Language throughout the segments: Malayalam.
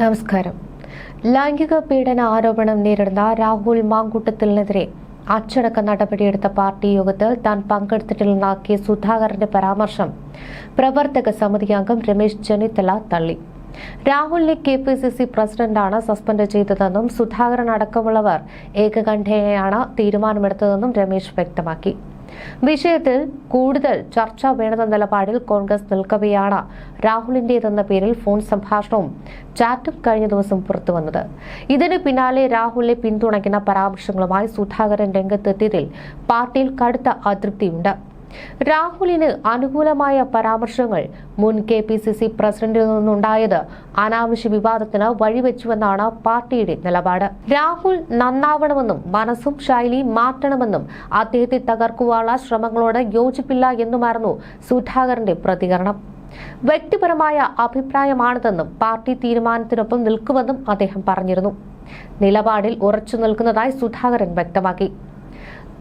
നമസ്കാരം. ലൈംഗിക പീഡന ആരോപണം നേരിടുന്ന രാഹുൽ മാങ്കൂട്ടത്തിനെതിരെ അച്ചടക്ക നടപടിയെടുത്ത പാർട്ടി യോഗത്തിൽ താൻ പങ്കെടുത്തിട്ടില്ലെന്ന കെ സുധാകരന്റെ പരാമർശം പ്രവർത്തക സമിതി അംഗം രമേശ് ചെന്നിത്തല തള്ളി. രാഹുലിനെ കെ പി സി സി പ്രസിഡന്റാണ് സസ്പെൻഡ് ചെയ്തതെന്നും സുധാകരൻ അടക്കമുള്ളവർ ഏകകണ്ഠേനയാണ് തീരുമാനമെടുത്തതെന്നും രമേശ് വ്യക്തമാക്കി. വിഷയത്തിൽ കൂടുതൽ ചർച്ച വേണമെന്ന നിലപാടിൽ കോൺഗ്രസ് നിൽക്കവെയാണ് രാഹുലിന്റേതെന്ന പേരിൽ ഫോൺ സംഭാഷണവും ചാറ്റും കഴിഞ്ഞ ദിവസം പുറത്തുവന്നത് ഇതിന് പിന്നാലെ രാഹുലിനെ പിന്തുണയ്ക്കുന്ന പരാമർശങ്ങളുമായി സുധാകരൻ രംഗത്തെത്തിയതിൽ പാർട്ടിയിൽ കടുത്ത അതൃപ്തിയുണ്ട്. രാഹുലിന് അനുകൂലമായ പരാമർശങ്ങൾ മുൻ കെ പി സി സി പ്രസിഡന്റിൽ നിന്നുണ്ടായത് അനാവശ്യ വിവാദത്തിന് വഴിവെച്ചുവെന്നാണ് പാർട്ടിയുടെ നിലപാട്. രാഹുൽ നന്നാവണമെന്നും മനസ്സും ശൈലിയും മാറ്റണമെന്നും അദ്ദേഹത്തെ തകർക്കുവാനുള്ള ശ്രമങ്ങളോട് യോജിപ്പില്ല എന്നുമായിരുന്നു സുധാകരന്റെ പ്രതികരണം. വ്യക്തിപരമായ അഭിപ്രായമാണിതെന്നും പാർട്ടി തീരുമാനത്തിനൊപ്പം നിൽക്കുമെന്നും അദ്ദേഹം പറഞ്ഞിരുന്നു. നിലപാടിൽ ഉറച്ചു നിൽക്കുന്നതായി സുധാകരൻ വ്യക്തമാക്കി.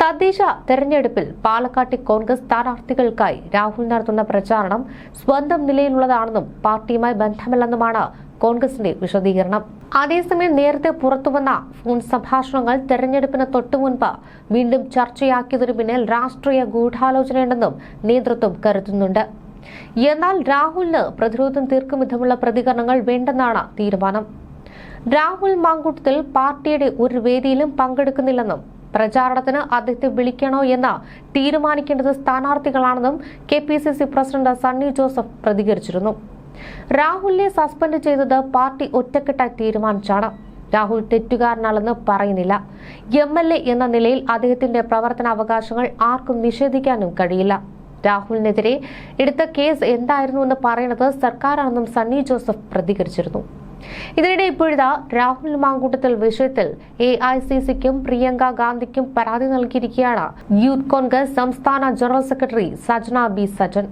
തദ്ദേശ തെരഞ്ഞെടുപ്പിൽ പാലക്കാട്ടെ കോൺഗ്രസ് സ്ഥാനാർത്ഥികൾക്കായി രാഹുൽ നടത്തുന്ന പ്രചാരണം സ്വന്തം നിലയിലുള്ളതാണെന്നും പാർട്ടിയുമായി ബന്ധമില്ലെന്നുമാണ് കോൺഗ്രസിന്റെ വിശദീകരണം. അതേസമയം നേരത്തെ പുറത്തുവന്ന ഫോൺ സംഭാഷണങ്ങൾ തെരഞ്ഞെടുപ്പിന് തൊട്ടുമുൻപ് വീണ്ടും ചർച്ചയാക്കിയതിനു പിന്നിൽ രാഷ്ട്രീയ ഗൂഢാലോചനയുണ്ടെന്നും നേതൃത്വം കരുതുന്നുണ്ട്. എന്നാൽ രാഹുലിന് പ്രതിരോധം തീർക്കും വിധമുള്ള പ്രതികരണങ്ങൾ വേണ്ടെന്നാണ് തീരുമാനം. രാഹുൽ മാങ്കൂട്ടത്തിൽ പാർട്ടിയുടെ ഒരു വേദിയിലും പങ്കെടുക്കുന്നില്ലെന്നും പ്രചാരണത്തിന് അദ്ദേഹത്തെ വിളിക്കണോ എന്ന് തീരുമാനിക്കേണ്ടത് സ്ഥാനാർത്ഥികളാണെന്നും K P C C president Sunny Joseph പ്രതികരിച്ചിരുന്നു. രാഹുലിനെ സസ്പെൻഡ് ചെയ്തത് പാർട്ടി ഒറ്റക്കെട്ടായി തീരുമാനിച്ചാണ്. രാഹുൽ തെറ്റുകാരനാണെന്ന് പറയുന്നില്ല. എം എൽ എ എന്ന നിലയിൽ അദ്ദേഹത്തിന്റെ പ്രവർത്തനാവകാശങ്ങൾ ആർക്കും നിഷേധിക്കാനും കഴിയില്ല. രാഹുലിനെതിരെ എടുത്ത കേസ് എന്തായിരുന്നു എന്ന് പറയുന്നത് സർക്കാരാണെന്നും സണ്ണി ജോസഫ് പ്രതികരിച്ചിരുന്നു. ഇതിനിടെ ഇപ്പോഴിതാ രാഹുൽ മാങ്കൂട്ടത്തിൽ വിഷയത്തിൽ എ ഐ സി സിക്കും പ്രിയങ്ക ഗാന്ധിക്കും പരാതി നൽകിയിരിക്കുകയാണ്. യൂത്ത് കോൺഗ്രസ് സംസ്ഥാന general secretary Sajna B Sajan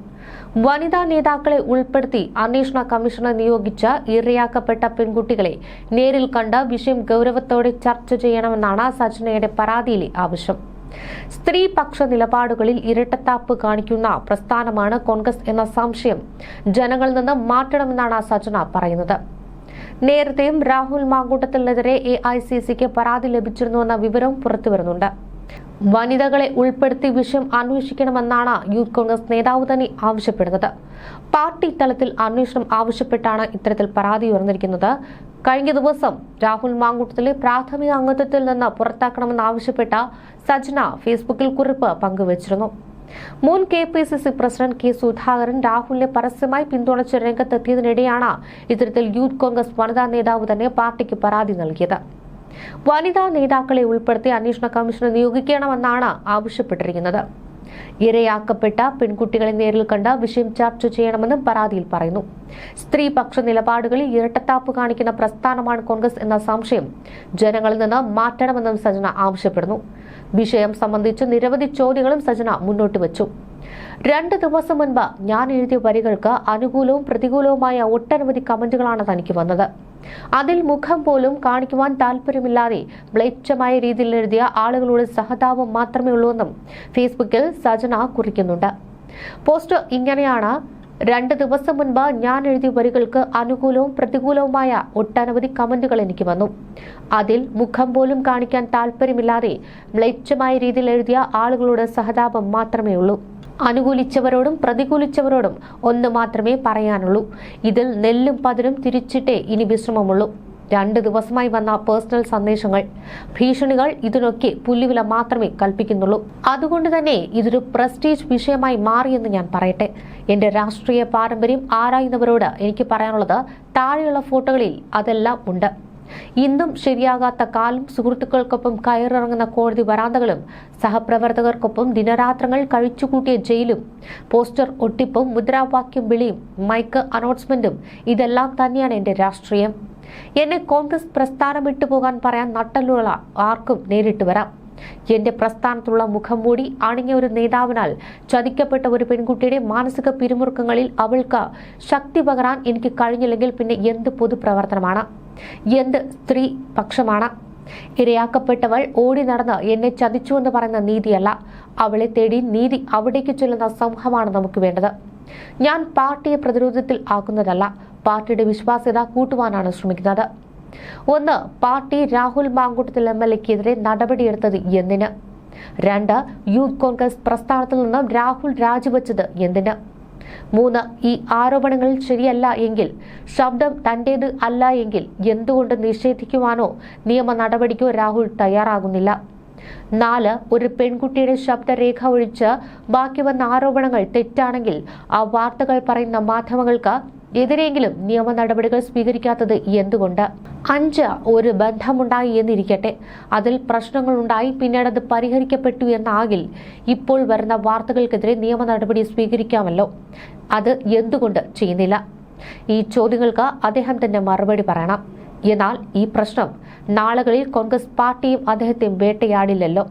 വനിതാ നേതാക്കളെ ഉൾപ്പെടുത്തി അന്വേഷണ കമ്മീഷനെ നിയോഗിച്ച ഇരയാക്കപ്പെട്ട പെൺകുട്ടികളെ നേരിൽ കണ്ട് വിഷയം ഗൗരവത്തോടെ ചർച്ച ചെയ്യണമെന്നാണ് സജ്നയുടെ പരാതിയിലെ ആവശ്യം. സ്ത്രീപക്ഷ നിലപാടുകളിൽ ഇരട്ടത്താപ്പ് കാണിക്കുന്ന പ്രസ്ഥാനമാണ് കോൺഗ്രസ് എന്ന സംശയം ജനങ്ങളിൽ നിന്ന് മാറ്റണമെന്നാണ് സജ്ന പറയുന്നത്. നേരത്തെയും രാഹുൽ മാങ്കൂട്ടത്തിനെതിരെ എ ഐ സി സിക്ക് പരാതി ലഭിച്ചിരുന്നുവെന്ന വിവരം പുറത്തുവരുന്നുണ്ട്. വനിതകളെ ഉൾപ്പെടുത്തി വിഷയം അന്വേഷിക്കണമെന്നാണ് യൂത്ത് കോൺഗ്രസ് നേതാവ് തന്നെ ആവശ്യപ്പെടുന്നത്. പാർട്ടി തലത്തിൽ അന്വേഷണം ആവശ്യപ്പെട്ടാണ് ഇത്തരത്തിൽ പരാതി ഉയർന്നിരിക്കുന്നത്. കഴിഞ്ഞ ദിവസം രാഹുൽ മാങ്കൂട്ടത്തിലെ പ്രാഥമിക അംഗത്വത്തിൽ നിന്ന് പുറത്താക്കണമെന്നാവശ്യപ്പെട്ട സജ്ന ഫേസ്ബുക്കിൽ കുറിപ്പ് പങ്കുവച്ചിരുന്നു. മുൻ K P C C president K Sudhakaran രാഹുലിനെ പരസ്യമായി പിന്തുണച്ച് രംഗത്തെത്തിയതിനിടെയാണ് ഇത്തരത്തിൽ യൂത്ത് കോൺഗ്രസ് വനിതാ നേതാവ് തന്നെ പാർട്ടിക്ക് പരാതി നൽകിയത്. വനിതാ നേതാക്കളെ ഉൾപ്പെടുത്തി അന്വേഷണ കമ്മീഷനെ നിയോഗിക്കണമെന്നാണ് ആവശ്യപ്പെട്ടിരിക്കുന്നത്. ഇരയാക്കപ്പെട്ട പെൺകുട്ടികളെ നേരിൽ കണ്ട് വിഷയം ചർച്ച ചെയ്യണമെന്നും പരാതിയിൽ പറയുന്നു. സ്ത്രീപക്ഷ നിലപാടുകളിൽ ഇരട്ടത്താപ്പ് കാണിക്കുന്ന പ്രസ്ഥാനമാണ് കോൺഗ്രസ് എന്ന സംശയം ജനങ്ങളിൽ നിന്ന് മാറ്റണമെന്നും സജന ആവശ്യപ്പെടുന്നു. വിഷയം സംബന്ധിച്ച് നിരവധി ചോദ്യങ്ങളും സജന മുന്നോട്ട് വച്ചു. രണ്ട് ദിവസം മുൻപ് ഞാൻ എഴുതിയ വരികൾക്ക് അനുകൂലവും പ്രതികൂലവുമായ ഒട്ടനവധി കമന്റുകളാണ് തനിക്ക് വന്നത്. അതിൽ മുഖം പോലും കാണിക്കുവാൻ താല്പര്യമില്ലാതെ മ്ലേച്ഛമായ രീതിയിൽ എഴുതിയ ആളുകളുടെ സഹതാപം മാത്രമേ ഉള്ളൂവെന്നും ഫേസ്ബുക്കിൽ സജന കുറിക്കുന്നുണ്ട്. പോസ്റ്റ് ഇങ്ങനെയാണ് രണ്ട് ദിവസം മുൻപ് ഞാൻ എഴുതിയ വരികൾക്ക് അനുകൂലവും പ്രതികൂലവുമായ ഒട്ടനവധി കമന്റുകൾ എനിക്ക് വന്നു. അതിൽ മുഖം പോലും കാണിക്കാൻ താല്പര്യമില്ലാതെ മ്ലേച്ഛമായ രീതിയിൽ എഴുതിയ ആളുകളുടെ സഹതാപം മാത്രമേ ഉള്ളൂ അനുകൂലിച്ചവരോടും പ്രതികൂലിച്ചവരോടും ഒന്ന് മാത്രമേ പറയാനുള്ളൂ. ഇതിൽ നെല്ലും പതിരും തിരിച്ചിട്ടേ ഇനി വിശ്രമമുള്ളൂ. രണ്ട് ദിവസമായി വന്ന പേഴ്സണൽ സന്ദേശങ്ങൾ ഭീഷണികൾ ഇതിനൊക്കെ പുല്ലുവില മാത്രമേ കൽപ്പിക്കുന്നുള്ളൂ. അതുകൊണ്ട് തന്നെ ഇതൊരു പ്രസ്റ്റീജ് വിഷയമായി മാറിയെന്ന് ഞാൻ പറയട്ടെ. എന്റെ രാഷ്ട്രീയ പാരമ്പര്യം ആരായുന്നവരോട് എനിക്ക് പറയാനുള്ളത് താഴെയുള്ള ഫോട്ടോകളിൽ അതെല്ലാം ഉണ്ട്. ഇന്നും ശരിയാകാത്ത കാലം സുഹൃത്തുക്കൾക്കൊപ്പം കയറിറങ്ങുന്ന കോടതി വരാന്തകളും സഹപ്രവർത്തകർക്കൊപ്പം ദിനരാത്രങ്ങൾ കഴിച്ചുകൂട്ടിയ ജയിലും പോസ്റ്റർ ഒട്ടിപ്പും മുദ്രാവാക്യം വിളിയും മൈക്ക് അനൗൺസ്മെന്റും ഇതെല്ലാം തന്നെയാണ് എന്റെ രാഷ്ട്രീയം. എന്നെ കോൺഗ്രസ് പ്രസ്ഥാനം വിട്ടുപോകാൻ പറയാൻ നട്ടലുള്ള ആർക്കും നേരിട്ട് വരാം. എന്റെ പ്രസ്ഥാനത്തുള്ള മുഖം മൂടി അണിഞ്ഞ ഒരു നേതാവിനാൽ ചതിക്കപ്പെട്ട ഒരു പെൺകുട്ടിയുടെ മാനസിക പിരിമുറുക്കങ്ങളിൽ അവൾക്ക് ശക്തി പകരാൻ എനിക്ക് കഴിഞ്ഞില്ലെങ്കിൽ പിന്നെ എന്ത് പൊതുപ്രവർത്തനമാണ്? എന്ത് സ്ത്രീ പക്ഷമാണ്? ഇരയാക്കപ്പെട്ടവൾ ഓടി നടന്ന് എന്നെ ചതിച്ചു എന്ന് പറയുന്ന നീതിയല്ല. അവളെ തേടി നീതി അവിടേക്ക് ചൊല്ലുന്ന സമൂഹമാണ് നമുക്ക് വേണ്ടത്. ഞാൻ പാർട്ടിയെ പ്രതിരോധത്തിൽ ആക്കുന്നതല്ല പാർട്ടിയുടെ വിശ്വാസ്യത കൂട്ടുവാനാണ് ശ്രമിക്കുന്നത്. ഒന്ന് party Rahul Mankoottathil M L എക്കെതിരെ നടപടിയെടുത്തത് എന്തിന്? രണ്ട് യൂത്ത് കോൺഗ്രസ് പ്രസ്ഥാനത്തിൽ നിന്നും രാഹുൽ രാജിവെച്ചത് എന്തിന്? മൂന്ന് ഈ ആരോപണങ്ങൾ ശരിയല്ല എങ്കിൽ ശബ്ദം തന്റേത് അല്ല എങ്കിൽ എന്തുകൊണ്ട് നിഷേധിക്കുവാനോ നിയമ നടപടിക്കോ രാഹുൽ തയ്യാറാകുന്നില്ല? നാല് ഒരു പെൺകുട്ടിയുടെ ശബ്ദരേഖ ഒഴിച്ച് ബാക്കി വന്ന ആരോപണങ്ങൾ തെറ്റാണെങ്കിൽ ആ വാർത്തകൾ പറയുന്ന മാധ്യമങ്ങൾക്ക് എതിരെങ്കിലും നിയമ നടപടികൾ സ്വീകരിക്കാത്തത് എന്തുകൊണ്ട്? അഞ്ച് ഒരു ബന്ധമുണ്ടായി എന്നിരിക്കട്ടെ. അതിൽ പ്രശ്നങ്ങൾ ഉണ്ടായി പിന്നീട് അത് പരിഹരിക്കപ്പെട്ടു എന്നാകിൽ ഇപ്പോൾ വരുന്ന വാർത്തകൾക്കെതിരെ നിയമ നടപടി സ്വീകരിക്കാമല്ലോ. അത് എന്തുകൊണ്ട് ചെയ്യുന്നില്ല? ഈ ചോദ്യങ്ങൾക്ക് അദ്ദേഹം തന്നെ മറുപടി പറയണം. എന്നാൽ ഈ പ്രശ്നം നാളുകളിൽ കോൺഗ്രസ് പാർട്ടിയും അദ്ദേഹത്തെയും വേട്ടയാടില്ലല്ലോ.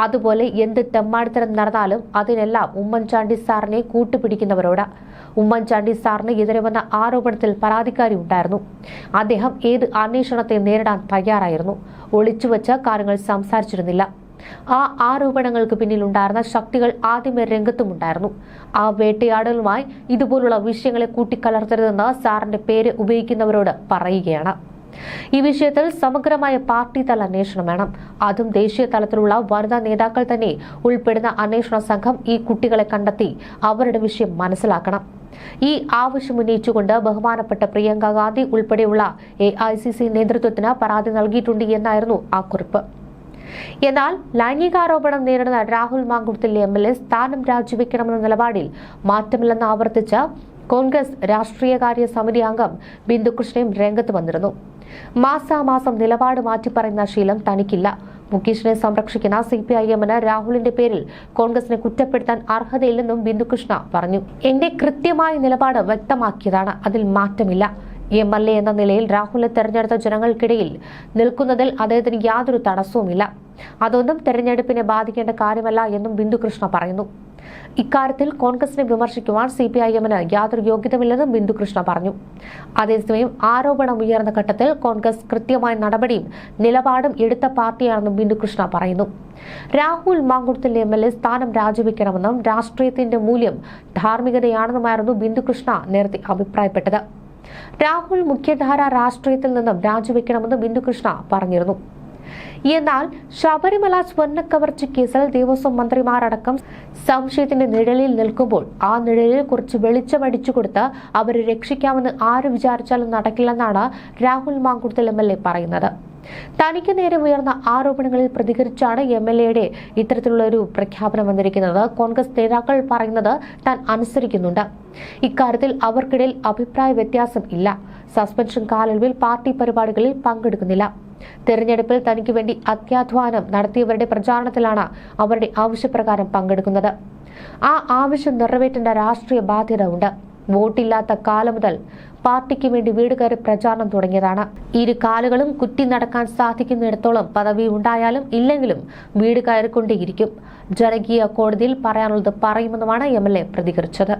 അതുപോലെ എന്ത് തെമ്മാടിത്തരം നടന്നാലും അതിനെല്ലാം ഉമ്മൻചാണ്ടി സാറിനെ കൂട്ടുപിടിക്കുന്നവരോട്. ഉമ്മൻചാണ്ടി സാറിന് എതിരെ വന്ന ആരോപണത്തിൽ പരാതിക്കാരി ഉണ്ടായിരുന്നു. അദ്ദേഹം ഏത് അന്വേഷണത്തെ നേരിടാൻ തയ്യാറായിരുന്നു? ഒളിച്ചുവെച്ച കാര്യങ്ങൾ സംസാരിച്ചിരുന്നില്ല. ആ ആരോപണങ്ങൾക്ക് പിന്നിലുണ്ടായിരുന്ന ശക്തികൾ ആദ്യമേ രംഗത്തുമുണ്ടായിരുന്നു. ആ വേട്ടയാടലുമായി ഇതുപോലുള്ള വിഷയങ്ങളെ കൂട്ടിക്കലർത്തരുതെന്ന് സാറിന്റെ പേര് ഉപയോഗിക്കുന്നവരോട് പറയുകയാണ്. ഈ വിഷയത്തിൽ സമഗ്രമായ പാർട്ടി തല അന്വേഷണം വേണം. അതും ദേശീയ തലത്തിലുള്ള വനിതാ നേതാക്കൾ തന്നെ ഉൾപ്പെടുന്ന അന്വേഷണ സംഘം ഈ കുട്ടികളെ കണ്ടെത്തി അവരുടെ വിഷയം മനസ്സിലാക്കണം. ഈ ആവശ്യം ഉന്നയിച്ചുകൊണ്ട് ബഹുമാനപ്പെട്ട പ്രിയങ്ക ഗാന്ധി ഉൾപ്പെടെയുള്ള എ ഐ സി സി നേതൃത്വത്തിന് പരാതി നൽകിയിട്ടുണ്ട് എന്നായിരുന്നു ആ കുറിപ്പ്. എന്നാൽ ലൈംഗികാരോപണം നേരിടുന്ന Rahul Mankulathil M L A സ്ഥാനം രാജിവെക്കണമെന്ന നിലപാടിൽ മാറ്റമില്ലെന്ന് ആവർത്തിച്ച കോൺഗ്രസ് രാഷ്ട്രീയകാര്യ സമിതി അംഗം ബിന്ദുകൃഷ്ണയും രംഗത്ത് വന്നിരുന്നു. മാസാമാസം നിലപാട് മാറ്റിപ്പറയുന്ന ശീലം തനിക്കില്ല. മുകേഷിനെ സംരക്ഷിക്കുന്ന സി പി ഐ എമ്മിന് രാഹുലിന്റെ പേരിൽ കോൺഗ്രസിനെ കുറ്റപ്പെടുത്താൻ അർഹതയില്ലെന്നും ബിന്ദുകൃഷ്ണ പറഞ്ഞു. എന്റെ കൃത്യമായ നിലപാട് വ്യക്തമാക്കിയതാണ്. അതിൽ മാറ്റമില്ല. എം എൽ എ എന്ന നിലയിൽ രാഹുലിനെ തെരഞ്ഞെടുത്ത ജനങ്ങൾക്കിടയിൽ നിൽക്കുന്നതിൽ അദ്ദേഹത്തിന് യാതൊരു തടസ്സവുമില്ല. അതൊന്നും തെരഞ്ഞെടുപ്പിനെ ബാധിക്കേണ്ട കാര്യമല്ല എന്നും ബിന്ദുകൃഷ്ണ പറയുന്നു. ഇക്കാര്യത്തിൽ കോൺഗ്രസിനെ വിമർശിക്കുവാൻ സി പി ഐ എമ്മിന് യാതൊരു യോഗ്യതമില്ലെന്നും ബിന്ദുകൃഷ്ണ പറഞ്ഞു. അതേസമയം ആരോപണം ഉയർന്ന ഘട്ടത്തിൽ കോൺഗ്രസ് കൃത്യമായ നടപടിയും നിലപാടും എടുത്ത പാർട്ടിയാണെന്നും ബിന്ദുകൃഷ്ണ പറയുന്നു. Rahul Mankulathil M L A സ്ഥാനം രാജിവെക്കണമെന്നും രാഷ്ട്രീയത്തിന്റെ മൂല്യം ധാർമ്മികതയാണെന്നുമായിരുന്നു ബിന്ദുകൃഷ്ണ നേരത്തെ അഭിപ്രായപ്പെട്ടത്. രാഹുൽ മുഖ്യധാര രാഷ്ട്രീയത്തിൽ നിന്നും രാജിവെക്കണമെന്ന് ബിന്ദുകൃഷ്ണ പറഞ്ഞിരുന്നു. എന്നാൽ ശബരിമല സ്വർണക്കവർച്ച കേസിൽ ദേവസ്വം മന്ത്രിമാരടക്കം സംശയത്തിന്റെ നിഴലിൽ നിൽക്കുമ്പോൾ ആ നിഴലിൽ കുറച്ച് വെളിച്ചമടിച്ചു കൊടുത്ത് അവരെ രക്ഷിക്കാമെന്ന് ആര് വിചാരിച്ചാലും നടക്കില്ലെന്നാണ് രാഹുൽ മാങ്കുടത്തിൽ എം എൽ പറയുന്നത്. തനിക്ക് നേരെ ഉയർന്ന ആരോപണങ്ങളിൽ പ്രതികരിച്ചാണ് എം എൽ എയുടെ ഇത്തരത്തിലുള്ള ഒരു പ്രഖ്യാപനം വന്നിരിക്കുന്നത്. കോൺഗ്രസ് നേതാക്കൾ പറയുന്നത് താൻ അനുസരിക്കുന്നുണ്ട്. ഇക്കാര്യത്തിൽ അവർക്കിടയിൽ അഭിപ്രായ വ്യത്യാസം ഇല്ല. സസ്പെൻഷൻ കാലയളവിൽ പാർട്ടി പരിപാടികളിൽ പങ്കെടുക്കുന്നില്ല. തെരഞ്ഞെടുപ്പിൽ തനിക്ക് വേണ്ടി അത്യാധ്വാനം നടത്തിയവരുടെ പ്രചാരണത്തിലാണ് അവരുടെ ആവശ്യപ്രകാരം പങ്കെടുക്കുന്നത്. ആ ആവശ്യം നിറവേറ്റേണ്ട രാഷ്ട്രീയ ബാധ്യത ഉണ്ട്. വോട്ടില്ലാത്ത കാലം മുതൽ പാർട്ടിക്ക് വേണ്ടി വീട് കയറി പ്രചാരണം തുടങ്ങിയതാണ്. ഇരു കാലുകളും കുറ്റി നടക്കാൻ സാധിക്കുന്നിടത്തോളം പദവി ഉണ്ടായാലും ഇല്ലെങ്കിലും വീട് കയറിക്കൊണ്ടേയിരിക്കും. ജനകീയ കോടതിയിൽ പറയാനുള്ളത് പറയുമെന്നുമാണ് എം എൽ എ പ്രതികരിച്ചത്.